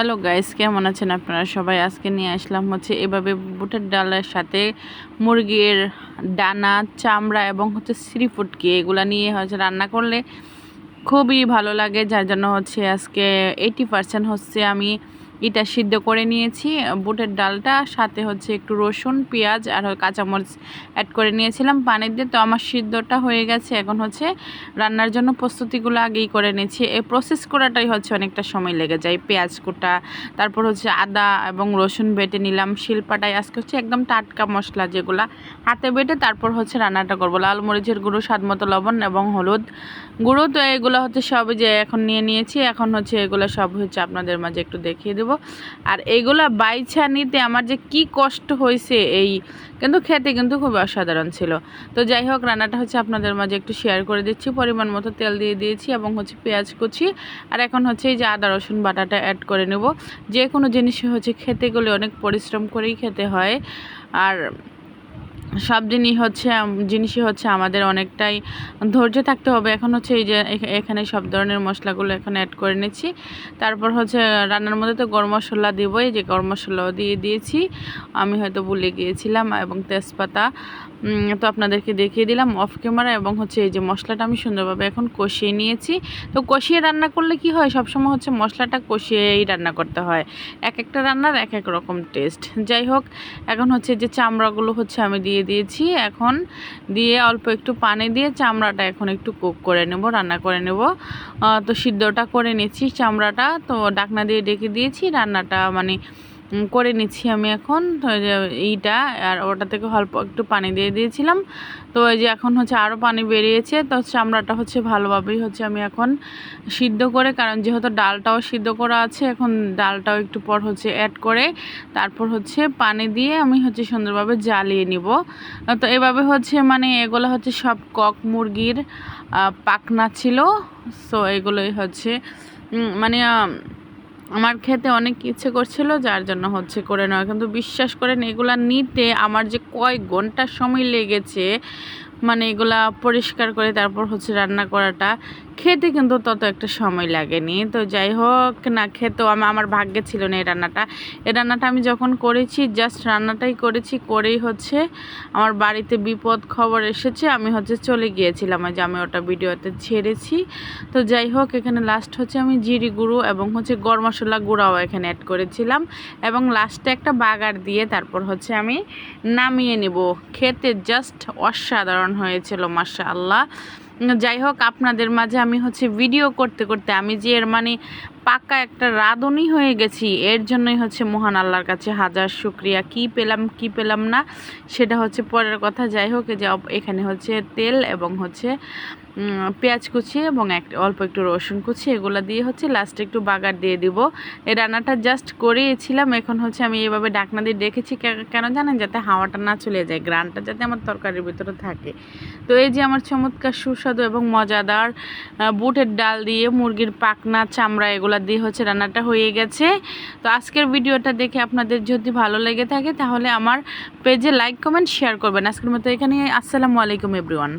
Hello guys, কেমন আছেন আপনারা সবাই? আজকে নিয়ে আসলাম হচ্ছে এভাবে বুটের ডালের সাথে মুরগির ডানা চামড়া এবং হচ্ছে সি ফুটকি এগুলা নিয়ে হচ্ছে রান্না করলে খুবই ভালো লাগে। যার জন্য হচ্ছে আজকে এইটি পার্সেন্ট হচ্ছে আমি এটা সিদ্ধ করে নিয়েছি। বুটের ডালটা, সাথে হচ্ছে একটু রসুন, পেঁয়াজ আর কাঁচামরিচ অ্যাড করে নিয়েছিলাম পানি দিয়ে তো আমার সিদ্ধটা হয়ে গেছে। এখন হচ্ছে রান্নার জন্য প্রস্তুতিগুলো আগেই করে নিয়েছি। এই প্রসেস করাটাই হচ্ছে অনেকটা সময় লেগে যায়। পেঁয়াজ কুটা, তারপর হচ্ছে আদা এবং রসুন বেটে নিলাম। শিলপাটায় আজকে হচ্ছে একদম টাটকা মশলা যেগুলা হাতে বেটে তারপর হচ্ছে রান্নাটা করব। লাল মরিচের গুঁড়ো, স্বাদ মতো লবণ এবং হলুদ গুঁড়ো। তো এগুলো হচ্ছে সব যে এখন নিয়ে নিয়েছি। এখন হচ্ছে এগুলো সব হচ্ছে আপনাদের মাঝে একটু দেখিয়ে দেবো। আর এইগুলা বাইছা নিতে আমার যে কি কষ্ট হয়েছে এই কিন্তু খেতে কিন্তু খুব অসাধারণ ছিল। তো যাই হোক, রান্নাটা হচ্ছে আপনাদের মাঝে একটু শেয়ার করে দিচ্ছি। পরিমাণ মতো তেল দিয়ে দিয়েছি এবং হচ্ছে পেঁয়াজ কুচি। আর এখন হচ্ছে এই যে আদা, রসুন বাটাটা অ্যাড করে নেব। যে কোনো জিনিস হচ্ছে খেতে গেলে অনেক পরিশ্রম করেই খেতে হয়। আর সব জিনিস হচ্ছে জিনিসই হচ্ছে আমাদের অনেকটাই ধৈর্য থাকতে হবে। এখন হচ্ছে এই যে এখানে সব ধরনের মশলাগুলো এখন অ্যাড করে নিচ্ছি। তারপর হচ্ছে রান্নার মধ্যে তো গরম মশলা দেবই, যে গরম মশলাও দিয়ে দিয়েছি। আমি হয়তো ভুলে গিয়েছিলাম, এবং তেজপাতা তো আপনাদেরকে দেখিয়ে দিলাম অফ ক্যামেরা এবং হচ্ছে এই যে মশলাটা আমি সুন্দরভাবে এখন কষিয়ে নিয়েছি। তো কষিয়ে রান্না করলে কি হয়? সবসময় হচ্ছে মশলাটা কষিয়েই রান্না করতে হয়। এক একটা রান্নার এক এক রকম টেস্ট যাই হোক, এখন হচ্ছে যে চামড়াগুলো হচ্ছে আমি দিয়ে দিয়েছি। এখন দিয়ে অল্প একটু পানি দিয়ে চামড়াটা এখন একটু কুক করে নেব, রান্না করে নেব। তো সিদ্ধটা করে নিচ্ছি চামড়াটা। তো ডাকনা দিয়ে ডেকে দিয়েছি। রান্নাটা মানে করে নিচ্ছি আমি এখন। এইটা, আর ওটা থেকে অল্প একটু পানি দিয়ে দিয়েছিলাম। তো এই যে এখন হচ্ছে আরও পানি বেরিয়েছে, তো চামড়াটা হচ্ছে ভালোভাবেই হচ্ছে আমি এখন সিদ্ধ করে, কারণ যেহেতু ডালটাও সিদ্ধ করা আছে, এখন ডালটাও একটু পর হচ্ছে অ্যাড করে, তারপর হচ্ছে পানি দিয়ে আমি হচ্ছে সুন্দরভাবে জ্বালিয়ে নিব। তো এভাবে হচ্ছে মানে এগুলো হচ্ছে সব কক মুরগির পাকনা ছিল। সো এগুলোই হচ্ছে মানে আমার খেতে অনেক ইচ্ছে করছিল, যার জন্য হচ্ছে করে নেওয়া। কিন্তু বিশ্বাস করেন, এগুলা নিতে আমার যে কয়েক ঘণ্টা সময় লেগেছে মানে এগুলা পরিষ্কার করে তারপর হচ্ছে রান্না করাটা, খেতে কিন্তু তত একটা সময় লাগেনি। তো যাই হোক, না খেতেও আমি, আমার ভাগ্যে ছিল না এই রান্নাটা। এই রান্নাটা আমি যখন করেছি জাস্ট রান্নাটাই করেছি, করেই হচ্ছে আমার বাড়িতে বিপদ খবর এসেছে, আমি হচ্ছে চলে গিয়েছিলাম। যে আমি ওটা ভিডিওতে ছেড়েছি। তো যাই হোক, এখানে লাস্ট হচ্ছে আমি জিরি গুঁড়ো এবং হচ্ছে গরম মশলা গুঁড়াও এখানে অ্যাড করেছিলাম। এবং লাস্টে একটা বাগার দিয়ে তারপর হচ্ছে আমি নামিয়ে নেব। খেতে জাস্ট অসাধারণ হয়েছিল মাসা আল্লাহ যাই হোক, আপনাদের মাঝে আমি হচ্ছে ভিডিও করতে করতে আমি যে এর মানে পাক্কা একটা রাঁধুনি হয়ে গেছি। এর জন্যই হচ্ছে মহান আল্লাহর কাছে হাজার শুক্রিয়া। কি পেলাম কি পেলাম না, সেটা হচ্ছে পরের কথা। যাই হোক যে এখানে হচ্ছে তেল এবং হচ্ছে পেঁয়াজ কুচি এবং এক, অল্প একটু রসুন কুচি। এগুলো দিয়ে হচ্ছে লাস্টে একটু বাগার দিয়ে দিব। এই রান্নাটা জাস্ট করিয়েছিলাম এখন হচ্ছে আমি এভাবে ডাকনা দিয়ে দেখেছি কেন জানেন? যাতে হাওয়াটা না চলে যায় গ্রানটা যাতে আমার তরকারির ভিতরে থাকে। তো এই যে আমার চমৎকার সুস্বাদু এবং মজাদার বুটের ডাল দিয়ে মুরগির পাকনা, চামড়া, এগুলো দিয়ে হচ্ছে রান্নাটা হয়ে গেছে। তো আজকের ভিডিওটা দেখে আপনাদের যদি ভালো লেগে থাকে, তাহলে আমার পেজে লাইক কমেন্ট শেয়ার করবেন। আজকের মতো এখানে আসসালামু আলাইকুম এভরিওয়ান